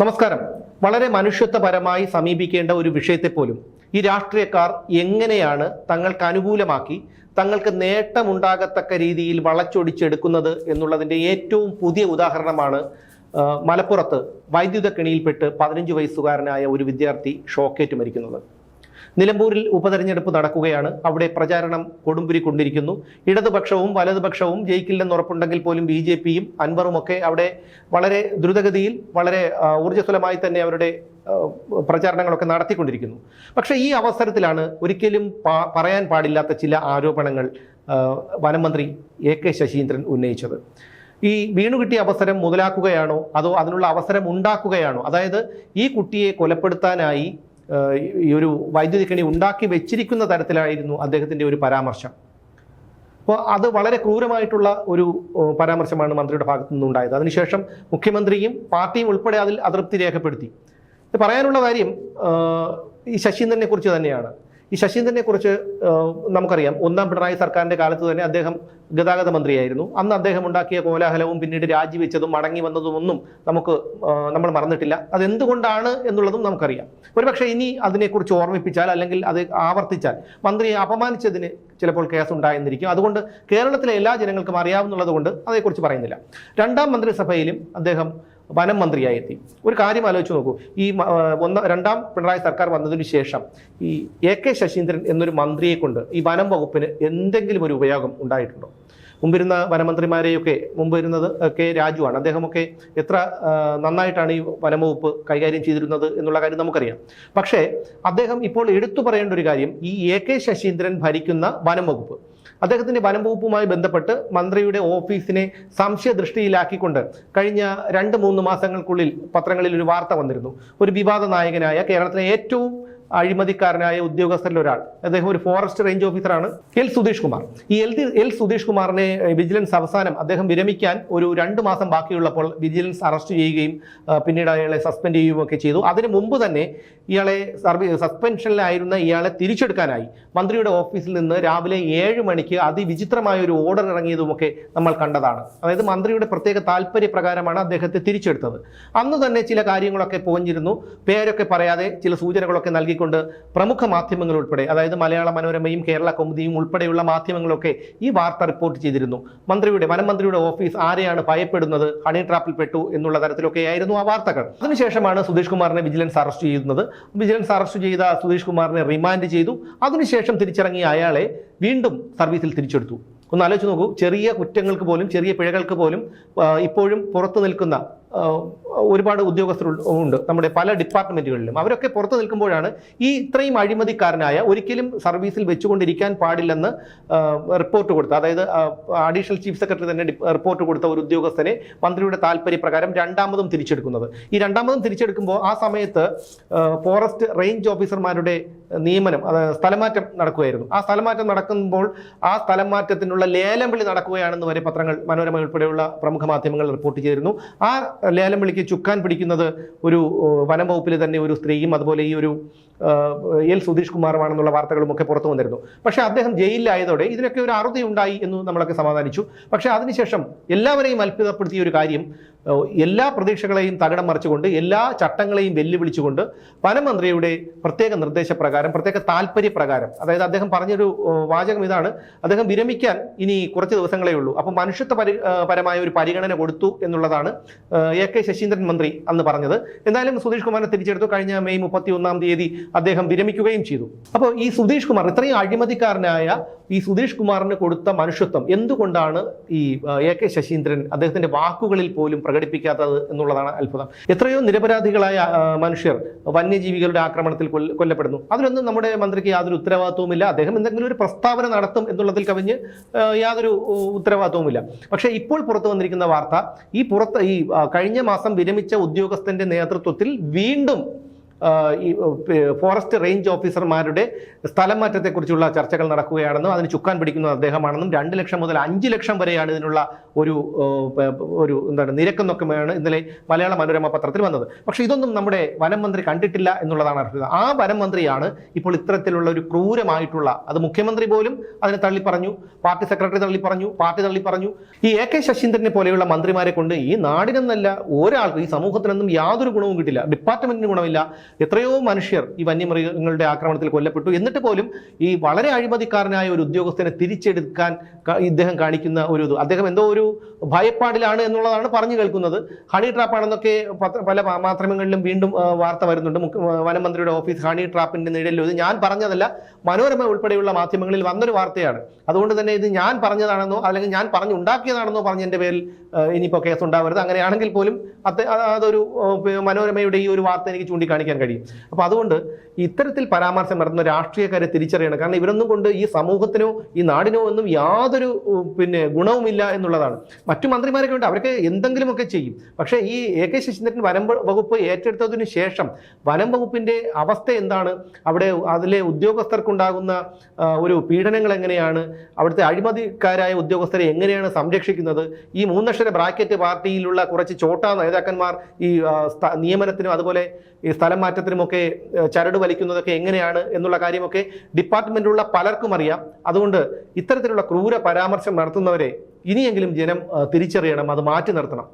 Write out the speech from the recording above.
നമസ്കാരം. വളരെ മനുഷ്യത്വപരമായി സമീപിക്കേണ്ട ഒരു വിഷയത്തെ പോലും ഈ രാഷ്ട്രീയക്കാർ എങ്ങനെയാണ് തങ്ങൾക്ക് അനുകൂലമാക്കി തങ്ങൾക്ക് നേട്ടമുണ്ടാകത്തക്ക രീതിയിൽ വളച്ചൊടിച്ചെടുക്കുന്നത് എന്നുള്ളതിന്റെ ഏറ്റവും പുതിയ ഉദാഹരണമാണ് മലപ്പുറത്ത് വൈദ്യുത കെണിയിൽപ്പെട്ട് പതിനഞ്ച് വയസ്സുകാരനായ ഒരു വിദ്യാർത്ഥി ഷോക്കേറ്റ് മരിക്കുന്നത്. നിലമ്പൂരിൽ ഉപതെരഞ്ഞെടുപ്പ് നടക്കുകയാണ്. അവിടെ പ്രചാരണം കൊടുമ്പിരി കൊണ്ടിരിക്കുന്നു. ഇടതുപക്ഷവും വലതുപക്ഷവും ജയിക്കില്ലെന്ന് ഉറപ്പുണ്ടെങ്കിൽ പോലും ബി ജെ പിയും അൻവറും ഒക്കെ അവിടെ വളരെ ദ്രുതഗതിയിൽ വളരെ ഊർജസ്വലമായി തന്നെ അവരുടെ പ്രചാരണങ്ങളൊക്കെ നടത്തിക്കൊണ്ടിരിക്കുന്നു. പക്ഷേ ഈ അവസരത്തിലാണ് ഒരിക്കലും പറയാൻ പാടില്ലാത്ത ചില ആരോപണങ്ങൾ വനമന്ത്രി എ കെ ശശീന്ദ്രൻ ഉന്നയിച്ചത്. ഈ വീണു കിട്ടിയ അവസരം മുതലാക്കുകയാണോ? അതോ അതിനുള്ള അവസരം ഉണ്ടാക്കുകയാണോ? അതായത് ഈ കുട്ടിയെ കൊലപ്പെടുത്താനായി ഈ ഒരു വൈദ്യുതി കണി ഉണ്ടാക്കി വെച്ചിരിക്കുന്ന തരത്തിലായിരുന്നു അദ്ദേഹത്തിന്റെ ഒരു പരാമർശം. അപ്പോൾ അത് വളരെ ക്രൂരമായിട്ടുള്ള ഒരു പരാമർശമാണ് മന്ത്രിയുടെ ഭാഗത്തു നിന്നുണ്ടായത്. അതിനുശേഷം മുഖ്യമന്ത്രിയും പാർട്ടിയും ഉൾപ്പെടെ അതിൽ അതൃപ്തി രേഖപ്പെടുത്തി. പറയാനുള്ള കാര്യം ഈ ശശീന്ദ്രനെ കുറിച്ച് തന്നെയാണ്. ഈ ശശീന്ദ്രനെ കുറിച്ച് നമുക്കറിയാം. ഒന്നാം പിണറായി സർക്കാരിന്റെ കാലത്ത് തന്നെ അദ്ദേഹം ഗതാഗത മന്ത്രിയായിരുന്നു. അന്ന് അദ്ദേഹം ഉണ്ടാക്കിയ കോലാഹലവും പിന്നീട് രാജിവെച്ചതും മടങ്ങി വന്നതും ഒന്നും നമുക്ക് നമ്മൾ മറന്നിട്ടില്ല. അതെന്തുകൊണ്ടാണ് എന്നുള്ളതും നമുക്കറിയാം. ഒരുപക്ഷെ ഇനി അതിനെക്കുറിച്ച് ഓർമ്മിപ്പിച്ചാൽ അല്ലെങ്കിൽ അത് ആവർത്തിച്ചാൽ മന്ത്രിയെ അപമാനിച്ചതിന് ചിലപ്പോൾ കേസ് ഉണ്ടായെന്നിരിക്കും അതുകൊണ്ട് കേരളത്തിലെ എല്ലാ ജനങ്ങൾക്കും അറിയാവുന്നുള്ളത് കൊണ്ട് അതേക്കുറിച്ച് പറയുന്നില്ല. രണ്ടാം മന്ത്രിസഭയിലും അദ്ദേഹം വനം മന്ത്രിയായി എത്തി ഒരു കാര്യം ആലോചിച്ച് നോക്കൂ. ഈ ഒന്ന രണ്ടാം പിണറായി സർക്കാർ വന്നതിന് ശേഷം ഈ എ കെ ശശീന്ദ്രൻ എന്നൊരു മന്ത്രിയെ കൊണ്ട് ഈ വനം വകുപ്പിന് എന്തെങ്കിലും ഒരു ഉപയോഗം ഉണ്ടായിട്ടുണ്ടോ? മുമ്പിരുന്ന വനമന്ത്രിമാരെയൊക്കെ മുമ്പ് ഇരുന്നത് കെ രാജുവാണ്. അദ്ദേഹമൊക്കെ എത്ര നന്നായിട്ടാണ് ഈ വനംവകുപ്പ് കൈകാര്യം ചെയ്തിരുന്നത് എന്നുള്ള കാര്യം നമുക്കറിയാം. പക്ഷേ അദ്ദേഹം ഇപ്പോൾ എടുത്തു പറയേണ്ട ഒരു കാര്യം ഈ എ കെ ശശീന്ദ്രൻ ഭരിക്കുന്ന വനം വകുപ്പ് അദ്ദേഹത്തിന്റെ വനം വകുപ്പുമായി ബന്ധപ്പെട്ട് മന്ത്രിയുടെ ഓഫീസിനെ സംശയദൃഷ്ടിയിലാക്കിക്കൊണ്ട് കഴിഞ്ഞ രണ്ട് മൂന്ന് മാസങ്ങൾക്കുള്ളിൽ പത്രങ്ങളിൽ ഒരു വാർത്ത വന്നിരുന്നു. ഒരു വിവാദ നായകനായ കേരളത്തിലെ ഏറ്റവും അഴിമതിക്കാരനായ ഉദ്യോഗസ്ഥരിൽ ഒരാൾ. അദ്ദേഹം ഒരു ഫോറസ്റ്റ് റേഞ്ച് ഓഫീസറാണ്. എൽ സുധീഷ് കുമാർ. ഈ എൽ എൽ സുധീഷ് കുമാറിനെ വിജിലൻസ് അവസാനം അദ്ദേഹം വിരമിക്കാൻ ഒരു രണ്ട് മാസം ബാക്കിയുള്ളപ്പോൾ വിജിലൻസ് അറസ്റ്റ് ചെയ്യുകയും പിന്നീട് അയാളെ സസ്പെൻഡ് ചെയ്യുകയും ഒക്കെ ചെയ്തു. അതിന് മുമ്പ് തന്നെ ഇയാളെ സർവീസ് സസ്പെൻഷനിലായിരുന്ന ഇയാളെ തിരിച്ചെടുക്കാനായി മന്ത്രിയുടെ ഓഫീസിൽ നിന്ന് രാവിലെ ഏഴ് മണിക്ക് അതിവിചിത്രമായ ഒരു ഓർഡർ ഇറങ്ങിയതുമൊക്കെ നമ്മൾ കണ്ടതാണ്. അതായത് മന്ത്രിയുടെ പ്രത്യേക താല്പര്യപ്രകാരമാണ് അദ്ദേഹത്തെ തിരിച്ചെടുത്തത്. അന്ന് തന്നെ ചില കാര്യങ്ങളൊക്കെ പോഞ്ഞിരുന്നു. പേരൊക്കെ പറയാതെ ചില സൂചനകളൊക്കെ നൽകിക്കൊണ്ട് പ്രമുഖ മാധ്യമങ്ങൾ ഉൾപ്പെടെ അതായത് മലയാള മനോരമയും കേരള കൗമുദിയും ഉൾപ്പെടെയുള്ള മാധ്യമങ്ങളൊക്കെ ഈ വാർത്ത റിപ്പോർട്ട് ചെയ്തിരുന്നു. മന്ത്രിയുടെ വനമന്ത്രിയുടെ ഓഫീസ് ആരെയാണ് ഭയപ്പെടുന്നത് ഹണി ട്രാപ്പിൽ പെട്ടു എന്നുള്ള തരത്തിലൊക്കെ ആയിരുന്നു ആ വാർത്തകൾ. അതിനുശേഷമാണ് സുധീഷ് കുമാറിനെ വിജിലൻസ് അറസ്റ്റ് ചെയ്യുന്നത് വിജിലൻസ് അറസ്റ്റ് ചെയ്ത സുധീഷ് കുമാറിനെ റിമാൻഡ് ചെയ്തു. അതിനുശേഷം തിരിച്ചിറങ്ങിയ അയാളെ വീണ്ടും സർവീസിൽ തിരിച്ചെടുത്തു. ഒന്ന് ആലോചിച്ച് നോക്കൂ ചെറിയ കുറ്റങ്ങൾക്ക് പോലും ചെറിയ പിഴകൾക്ക് പോലും ഇപ്പോഴും പുറത്തു നിൽക്കുന്ന ഒരുപാട് ഉദ്യോഗസ്ഥർ ഉണ്ട് നമ്മുടെ പല ഡിപ്പാർട്ട്മെന്റുകളിലും. അവരൊക്കെ പുറത്തു നിൽക്കുമ്പോഴാണ് ഈ ഇത്രയും അഴിമതിക്കാരനായ ഒരിക്കലും സർവീസിൽ വെച്ചുകൊണ്ടിരിക്കാൻ പാടില്ലെന്ന് റിപ്പോർട്ട് കൊടുത്ത അതായത് അഡീഷണൽ ചീഫ് സെക്രട്ടറി തന്നെ റിപ്പോർട്ട് കൊടുത്ത ഒരു ഉദ്യോഗസ്ഥനെ മന്ത്രിയുടെ താല്പര്യപ്രകാരം രണ്ടാമതും തിരിച്ചെടുക്കുന്നത്. ഈ രണ്ടാമതും തിരിച്ചെടുക്കുമ്പോൾ ആ സമയത്ത് ഫോറസ്റ്റ് റേഞ്ച് ഓഫീസർമാരുടെ നിയമനം അതായത് സ്ഥലമാറ്റം നടക്കുകയായിരുന്നു. ആ സ്ഥലമാറ്റം നടക്കുമ്പോൾ ആ സ്ഥലം മാറ്റത്തിനുള്ള ലേലം വിളി നടക്കുകയാണെന്ന് വരെ പത്രങ്ങൾ മനോരമ ഉൾപ്പെടെയുള്ള പ്രമുഖ മാധ്യമങ്ങൾ റിപ്പോർട്ട് ചെയ്തിരുന്നു. ആ ലേലം വിളിക്ക് ചുക്കാൻ പിടിക്കുന്നത് ഒരു വനം വകുപ്പിൽ തന്നെ ഒരു സ്ത്രീയും അതുപോലെ ഈ ഒരു എൽ സുധീഷ് കുമാറുമാണെന്നുള്ള വാർത്തകളും ഒക്കെ പുറത്തു വന്നിരുന്നു. പക്ഷേ അദ്ദേഹം ജയിലിലായതോടെ ഇതിനൊക്കെ ഒരു അറുതി ഉണ്ടായി എന്ന് നമ്മളൊക്കെ സമാധാനിച്ചു. പക്ഷേ അതിനുശേഷം എല്ലാവരെയും അത്ഭുതപ്പെടുത്തിയ ഒരു കാര്യം എല്ലാ പ്രതീക്ഷകളെയും തകിടം മറിച്ചുകൊണ്ട് എല്ലാ ചട്ടങ്ങളെയും വെല്ലുവിളിച്ചുകൊണ്ട് വനമന്ത്രിയുടെ പ്രത്യേക നിർദ്ദേശപ്രകാരം പ്രത്യേക താല്പര്യപ്രകാരം അതായത് അദ്ദേഹം പറഞ്ഞൊരു വാചകം ഇതാണ് അദ്ദേഹം വിരമിക്കാൻ ഇനി കുറച്ച് ദിവസങ്ങളേ ഉള്ളൂ. അപ്പോൾ മനുഷ്യത്വ പരി പരമായ ഒരു പരിഗണന കൊടുത്തു എന്നുള്ളതാണ് എ കെ ശശീന്ദ്രൻ മന്ത്രി അന്ന് പറഞ്ഞത്. എന്തായാലും സുധീഷ് കുമാറിനെ തിരിച്ചെടുത്തു. കഴിഞ്ഞ മെയ് മുപ്പത്തി ഒന്നാം തീയതി അദ്ദേഹം വിരമിക്കുകയും ചെയ്തു. അപ്പോൾ ഈ സുധീഷ് കുമാർ ഇത്രയും അഴിമതിക്കാരനായ ഈ സുധീഷ് കുമാറിന് കൊടുത്ത മനുഷ്യത്വം എന്തുകൊണ്ടാണ് ഈ എ കെ ശശീന്ദ്രൻ അദ്ദേഹത്തിന്റെ വാക്കുകളിൽ പോലും പ്രകടിപ്പിക്കാത്തത് എന്നുള്ളതാണ് അത്ഭുതം. എത്രയോ നിരപരാധികളായ മനുഷ്യർ വന്യജീവികളുടെ ആക്രമണത്തിൽ കൊല്ലപ്പെടുന്നു. അതിലൊന്നും നമ്മുടെ മന്ത്രിക്ക് യാതൊരു ഉത്തരവാദിത്വവുമില്ല. അദ്ദേഹം എന്തെങ്കിലും ഒരു പ്രസ്താവന നടത്തും എന്നുള്ളതിൽ കവിഞ്ഞ് യാതൊരു ഉത്തരവാദിത്വവുമില്ല. പക്ഷേ ഇപ്പോൾ പുറത്തു വന്നിരിക്കുന്ന വാർത്ത ഈ പുറത്ത് ഈ കഴിഞ്ഞ മാസം വിരമിച്ച ഉദ്യോഗസ്ഥന്റെ നേതൃത്വത്തിൽ വീണ്ടും ഈ ഫോറസ്റ്റ് റേഞ്ച് ഓഫീസർമാരുടെ സ്ഥലം മാറ്റത്തെക്കുറിച്ചുള്ള ചർച്ചകൾ നടക്കുകയാണെന്നും അതിന് ചുക്കാൻ പിടിക്കുന്നത് അദ്ദേഹമാണെന്നും രണ്ട് ലക്ഷം മുതൽ അഞ്ച് ലക്ഷം വരെയാണ് ഇതിനുള്ള ഒരു ഒരു എന്താണ് നിരക്കെന്നൊക്കെയാണ് ഇന്നലെ മലയാള മനോരമ പത്രത്തിൽ വന്നത്. പക്ഷേ ഇതൊന്നും നമ്മുടെ വനം മന്ത്രി കണ്ടിട്ടില്ല എന്നുള്ളതാണ് അർത്ഥം ആ വനം മന്ത്രിയാണ് ഇപ്പോൾ ഇത്തരത്തിലുള്ള ഒരു ക്രൂരമായിട്ടുള്ള അത് മുഖ്യമന്ത്രി പോലും അതിനെ തള്ളി പറഞ്ഞു പാർട്ടി സെക്രട്ടറി തള്ളി പറഞ്ഞു പാർട്ടി തള്ളി പറഞ്ഞു. ഈ എ കെ ശശീന്ദ്രനെ പോലെയുള്ള മന്ത്രിമാരെ കൊണ്ട് ഈ നാടിനെന്നല്ല ഒരാൾക്കും ഈ സമൂഹത്തിനൊന്നും യാതൊരു ഗുണവും കിട്ടില്ല. ഡിപ്പാർട്ട്മെന്റിന് ഗുണമില്ല. എത്രയോ മനുഷ്യർ ഈ വന്യമൃഗങ്ങളുടെ ആക്രമണത്തിൽ കൊല്ലപ്പെട്ടു. എന്നിട്ട് പോലും ഈ വളരെ അഴിമതിക്കാരനായ ഒരു ഉദ്യോഗസ്ഥനെ തിരിച്ചെടുക്കാൻ ഇദ്ദേഹം കാണിക്കുന്ന ഒരു ഇത്. അദ്ദേഹം എന്തോ ഒരു ഭയപ്പാടിലാണ് എന്നുള്ളതാണ് പറഞ്ഞു കേൾക്കുന്നത്. ഹണി ട്രാപ്പാണെന്നൊക്കെ പല മാധ്യമങ്ങളിലും വീണ്ടും വാർത്ത വരുന്നുണ്ട്. വനമന്ത്രിയുടെ ഓഫീസ് ഹണി ട്രാപ്പിന്റെ നിഴലിൽ ഇത് ഞാൻ പറഞ്ഞതല്ല മനോരമ ഉൾപ്പെടെയുള്ള മാധ്യമങ്ങളിൽ വന്നൊരു വാർത്തയാണ്. അതുകൊണ്ട് തന്നെ ഇത് ഞാൻ പറഞ്ഞതാണെന്നോ അല്ലെങ്കിൽ ഞാൻ പറഞ്ഞുണ്ടാക്കിയതാണെന്നോ പറഞ്ഞതിന്റെ പേരിൽ ഇനിയിപ്പോൾ കേസ് ഉണ്ടാവരുത് അങ്ങനെയാണെങ്കിൽ പോലും അത് അത് അതൊരു മനോരമയുടെ ഈ ഒരു വാർത്ത എനിക്ക് ചൂണ്ടിക്കാണിക്കാൻ കഴിയും. അപ്പോൾ അതുകൊണ്ട് ഇത്തരത്തിൽ പരാമർശം നടത്തുന്ന രാഷ്ട്രീയക്കാരെ തിരിച്ചറിയണം. കാരണം ഇവരൊന്നും കൊണ്ട് ഈ സമൂഹത്തിനോ ഈ നാടിനോ ഒന്നും യാതൊരു പിന്നെ ഗുണവുമില്ല എന്നുള്ളതാണ്. മറ്റു മന്ത്രിമാരൊക്കെ ഉണ്ട്. അവരൊക്കെ എന്തെങ്കിലുമൊക്കെ ചെയ്യും. പക്ഷേ ഈ എ കെ ശശീന്ദ്രൻ വനം വകുപ്പ് ഏറ്റെടുത്തതിന് ശേഷം വനം വകുപ്പിന്റെ അവസ്ഥ എന്താണ്? അവിടെ അതിലെ ഉദ്യോഗസ്ഥർക്കുണ്ടാകുന്ന ഒരു പീഡനങ്ങൾ എങ്ങനെയാണ്? അവിടുത്തെ അഴിമതിക്കാരായ ഉദ്യോഗസ്ഥരെ എങ്ങനെയാണ് സംരക്ഷിക്കുന്നത്? ഈ മൂന്നക്ഷര ബ്രാക്കറ്റ് പാർട്ടിയിലുള്ള കുറച്ച് ചോട്ടാ നേതാക്കന്മാർ ഈ നിയമനത്തിനും അതുപോലെ ഈ സ്ഥലം മാറ്റത്തിനുമൊക്കെ ചരട് വലിക്കുന്നതൊക്കെ എങ്ങനെയാണ് എന്നുള്ള കാര്യമൊക്കെ ഡിപ്പാർട്ട്മെന്റിലുള്ള പലർക്കും അറിയാം. അതുകൊണ്ട് ഇത്തരത്തിലുള്ള ക്രൂര പരാമർശം നടത്തുന്നവരെ ഇനിയെങ്കിലും ജനം തിരിച്ചറിയണം അത് മാറ്റി നിർത്തണം.